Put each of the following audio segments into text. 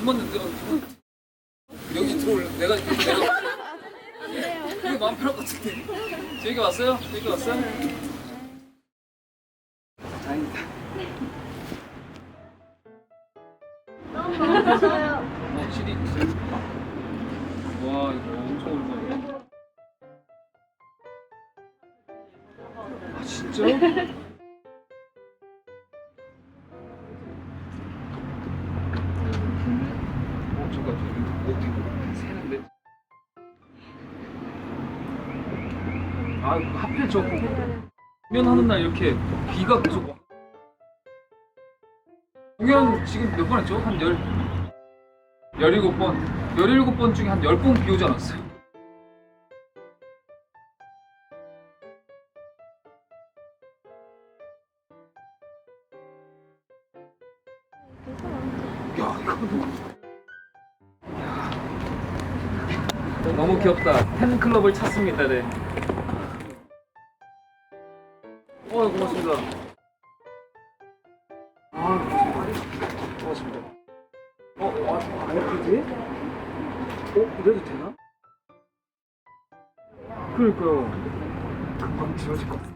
김었는데 어, 김었... 여기 들어올래? 내가 내가 이게 마음 편할 것 같은데. 저기 왔어요? 저기 왔어요? 다행이다. 어, CD 있어요. 와 이거 엄청 오랜만이야. 아 진짜? 아 하필 저 공연하는 날 이렇게 비가 계속 와. 공연 지금 몇 번 했죠? 한 열, 열일곱 번. 열일곱 번 중에 한 열 번 비 오지 않았어요? 야, 이거 너무 귀엽다. 팬클럽을 찾습니다, 네. 어, 고맙습니다. 아, 고맙습니다. 어, 아, 안 돼? 어, 이래도 되나? 그러니까요. 금방 지워질 것 같아.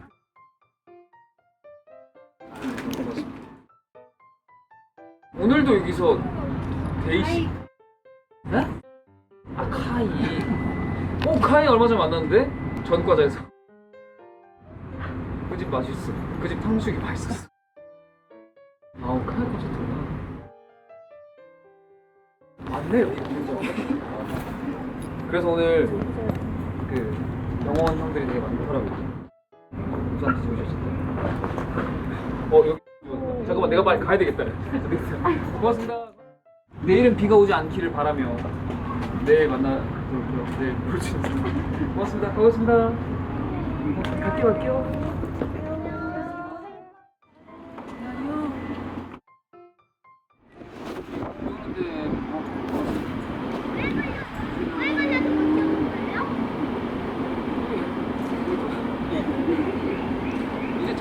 고맙습니다. 오늘도 여기서 데이시. 네? 아, 카이. 오, 카이 얼마 전에 만났는데? 전과자에서. 그 집 맛있어. 그 집 탕수육이 맛있었어. 아우, 카이 콘서트구나. 맞네요, 진짜. 그래서 오늘 그 영원 형들이 되게 많더라고요. 우산 뒤집으셨을 때. 어, 여기. 잠깐만, 내가 빨리 가야 되겠다. 고맙습니다. 내일은 비가 오지 않기를 바라며 내일 만나볼게요. 내일 볼수 있는. 고맙습니다. 고맙습니다. 갈게요, 갈게요.